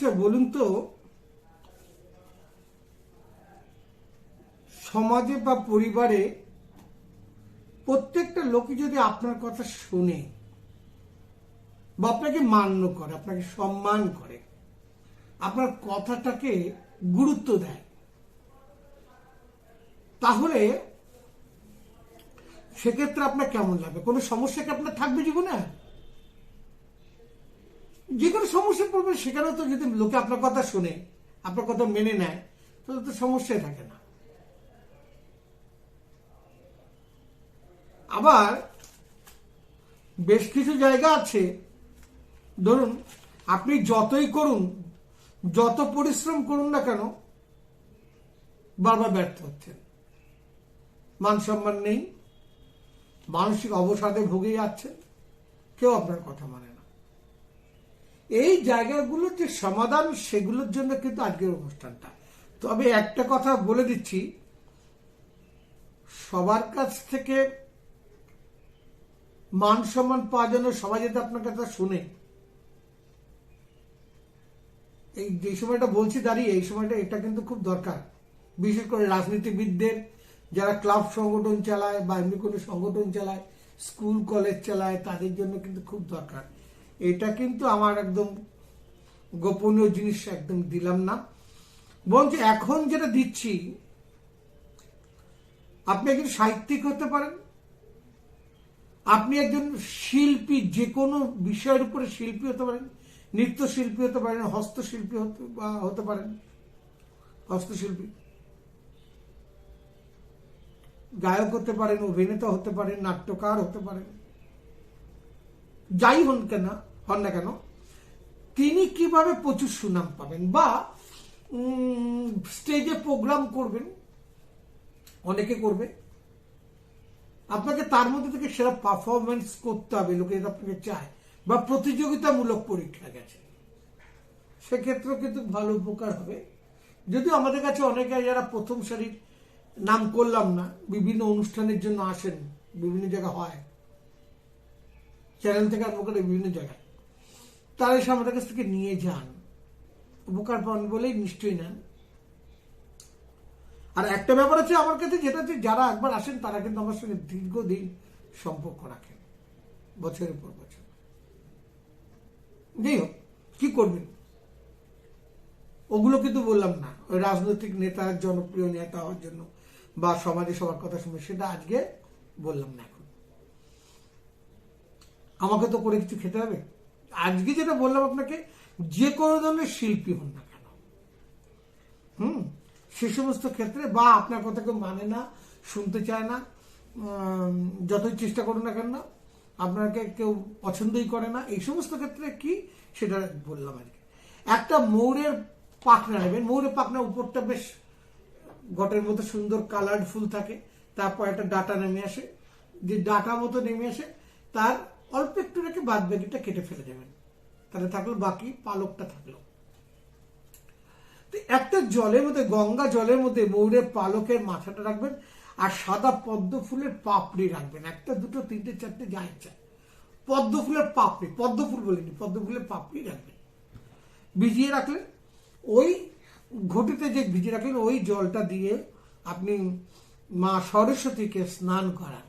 আচ্ছা বলুন তো, সমাজে বা পরিবারে প্রত্যেকটা লোকই যদি আপনার কথা শুনে বা আপনাকে মান্য করে, আপনাকে সম্মান করে, আপনার কথাটাকে গুরুত্ব দেয়, তাহলে সেক্ষেত্রে আপনার কেমন লাগবে? কোনো সমস্যা কি আপনার থাকবে জীবনে? যে কোনো সমস্যা পড়বে সেখানেও তো যদি লোকে আপনার কথা শুনে, আপনার কথা মেনে নেয়, তাহলে তো সমস্যাই থাকে না। আবার বেশ কিছু জায়গা আছে, ধরুন আপনি যতই করুন, যত পরিশ্রম করুন না কেন, বারবার ব্যর্থ হচ্ছেন। মান সম্মান নেই, মানসিক অবসাদে ভুগে যাচ্ছেন, কেউ আপনার কথা মানে না। এই জায়গাগুলোর যে সমাধান সেগুলোর জন্য কিন্তু আজকের অনুষ্ঠানটা। তবে একটা কথা বলে দিচ্ছি। সবার কাছ থেকে মান সম্মান পাওয়ার জন্য সবাই যাতে আপনার কথা শুনে। এই যে সময়টা বলছি দাঁড়িয়ে, এই সময়টা এটা কিন্তু খুব দরকার। বিশেষ করে রাজনীতিবিদদের, যারা ক্লাব সংগঠন চালায় বা এমনি কোনো সংগঠন চালায়, স্কুল, কলেজ চালায়, তাদের জন্য কিন্তু খুব দরকার। এটা কিন্তু আমার একদম গোপনীয় জিনিস, একদম দিলাম না। বরঞ্চ এখন যেটা দিচ্ছি, আপনি একজন সাহিত্যিক হতে পারেন, আপনি একজন শিল্পী যে কোনো বিষয়ের উপরে শিল্পী হতে পারেন, নৃত্যশিল্পী হতে পারেন, হস্তশিল্পী হতে বা হতে পারেন, হস্তশিল্পী। গায়ক হতে পারেন, অভিনেতা হতে পারেন, নাট্যকার হতে পারেন। যাই হন কেন হন না কেন? তিনি কীভাবে প্রচুর সুনাম পাবেন বা স্টেজে প্রোগ্রাম করবেন? অনেকে করবে। আপনাকে তার মধ্যে থেকে সেরা পারফরমেন্স করতে হবে, লোকে আপনাকে চায়, বা প্রতিযোগিতামূলক পরীক্ষা গেছে। সেক্ষেত্রেও কিন্তু ভালো উপকার হবে। যদিও আমাদের কাছে অনেকে যারা প্রথম সারির নাম করলাম না, বিভিন্ন অনুষ্ঠানের জন্য আসেন, বিভিন্ন জায়গায় হয়। চ্যানেল থেকে আরম্ভ বিভিন্ন জায়গায়। তারা এসে আমাদের কাছ থেকে নিয়ে যান। উপকার পান বলেই নিশ্চয়ই নেন। আর একটা ব্যাপার আছে আমার কাছে যেটা হচ্ছে, যারা একবার আসেন, তারা কিন্তু আমার সঙ্গে দীর্ঘদিন সম্পর্ক রাখেন, বছরের পর বছর। যাই হোক, কি করবেন? ওগুলো কিন্তু বললাম না। ওই রাজনৈতিক নেতা, জনপ্রিয় নেতা হওয়ার জন্য বা সমাজে সবার কথা শুনে, সেটা আজকে বললাম না এখন। আমাকে তো করে কিছু খেতে হবে? আজকে যেটা বললাম আপনাকে, যে কোনো ধরনের শিল্পী হন না কেন। হুম? সে সমস্ত ক্ষেত্রে বা আপনার কথা কেউ মানে না, শুনতে চায় না যতই চেষ্টা করুন না কেন, আপনাকে কেউ পছন্দই করে না, এই সমস্ত ক্ষেত্রে কি সেটা বললাম আর কি। একটা মৌরের পাখনা নেবেন মৌরের পাখনা উপরটা বেশ গটের মতো সুন্দর কালার্ড ফুল থাকে, তারপর একটা ডাটা নেমে আসে, যে ডাটা মতো নেমে আসে, তার অল্প একটু রেখে বাদ বাকিটা কেটে ফেলে দেবেন। তাহলে থাকল বাকি পালকটা থাকল। তো একটা জলের মধ্যে, গঙ্গা জলের মধ্যে ময়ূরের পালকের মাথাটা রাখবেন আর সাদা পদ্ম ফুলের পাপড়ি রাখবেন। একটা, দুটো, তিনটে, চারটে, যা ইচ্ছা। পদ্ম ফুলের পাপড়ি, পদ্ম ফুল বলিনি, পদ্ম ফুলের পাপড়ি রাখবেন। ভিজিয়ে রাখলেন, ওই ঘটিতে যে ভিজিয়ে রাখলেন, ওই জলটা দিয়ে আপনি মা সরস্বতীকে স্নান করান।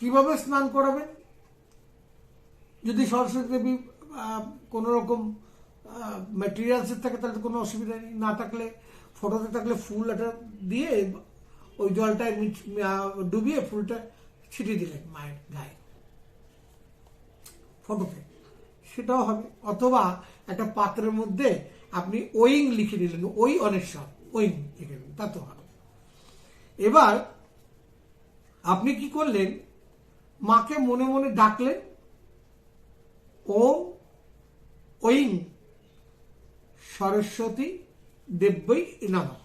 কীভাবে স্নান করাবেন? যদি সরস্বতী দেবী কোনো রকম ম্যাটেরিয়ালসের থাকে, তাহলে তো কোনো অসুবিধা নেই। না থাকলে ফটোতে থাকলে ফুল একটা দিয়ে ওই জলটায় ডুবিয়ে ফুলটা ছিটিয়ে দিলেন মায়ের গায়ে। ফটোতে সেটাও হবে। অথবা একটা পাত্রের মধ্যে আপনি ওইং লিখে দিলেন ওই অনেশ্বর ওইং লিখে দিলেন, তা তো হবে। এবার আপনি কি করলেন? মাকে মনে মনে ডাকলেন ওম ওইং সরস্বতী দেব্যই নমঃ।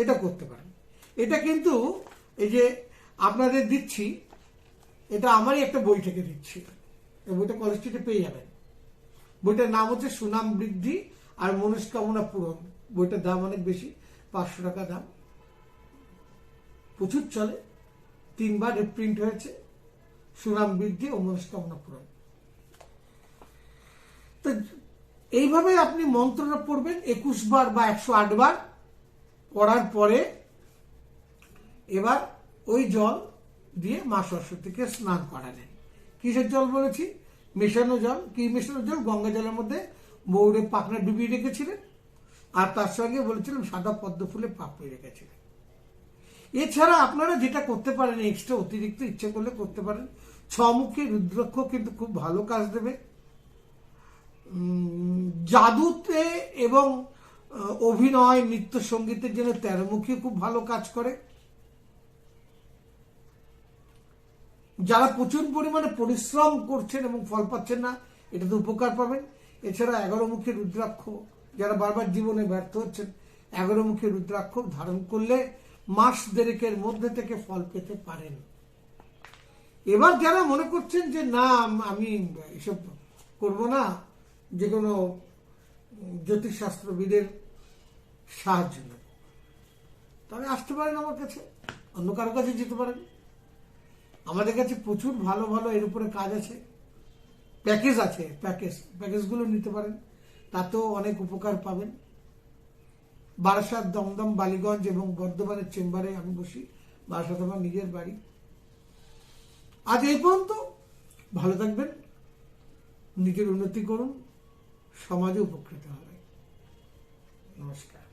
এটা করতে পারেন। এটা কিন্তু এই যে আপনাদের দিচ্ছি, এটা আমারই একটা বই থেকে দিচ্ছি। এই বইটা কলেজ পেয়ে যাবেন। বইটার নাম হচ্ছে সুনাম বৃদ্ধি আর মনস্কামনা পূরণ। বইটার দাম অনেক বেশি, পাঁচশো টাকা দাম। প্রচুর চলে। তিনবার প্রিন্ট হয়েছে। সুনাম বৃদ্ধি ও মনস্কামনা পূরণ। তো এইভাবে আপনি মন্ত্রটা পড়বেন, একুশ বার বা একশো আট বার। পড়ার পরে এবার ওই জল দিয়ে মা সরস্বতীকে স্নান করালেন। কিসের জল বলেছি? মেশানো জল। কি মেশানো জল? গঙ্গা জলের মধ্যে বৌড়ে পাকনা ডুবিয়ে রেখেছিলেন। আর তার সঙ্গে বলেছিলাম সাদা পদ্ম ফুলে পাপড়ি রেখেছিলেন। এছাড়া আপনারা যেটা করতে পারেন এক্সট্রা অতিরিক্ত ইচ্ছে করলে করতে পারেন। ছমুখী রুদ্রাক্ষ কিন্তু খুব ভালো কাজ দেবে। জাদুতে এবং অভিনয়, নৃত্য সঙ্গীতের জন্য তেরোমুখী খুব ভালো কাজ করে। যারা প্রচুর পরিমাণে পরিশ্রম করছেন এবং ফল পাচ্ছেন না এটাতে উপকার পাবেন। এছাড়া এগারো মুখী রুদ্রাক্ষ, যারা বারবার জীবনে ব্যর্থ হচ্ছেন, এগারো মুখী রুদ্রাক্ষ ধারণ করলে মাস দেড়েকের মধ্যে থেকে ফল পেতে পারেন। এবার যারা মনে করছেন যে, না, আমি এসব করব না যে কোনো জ্যোতিষশাস্ত্রবিদের সাহায্য নেব। তবে আসতে পারেন আমার কাছে, অন্য কারও কাছে যেতে পারেন। আমাদের কাছে প্রচুর ভালো ভালো এর উপরে কাজ আছে। প্যাকেজ আছে, প্যাকেজ, প্যাকেজগুলো নিতে পারেন। তাতেও অনেক উপকার পাবেন। বারাসাত, দমদম, বালিগঞ্জ এবং বর্ধমানের চেম্বারে আমি বসি। বারাসাত আমার নিজের বাড়ি। আজ এই পর্যন্ত। ভালো থাকবেন। নিজের উন্নতি করুন। সমাজে উপকৃত হবে নমস্কার।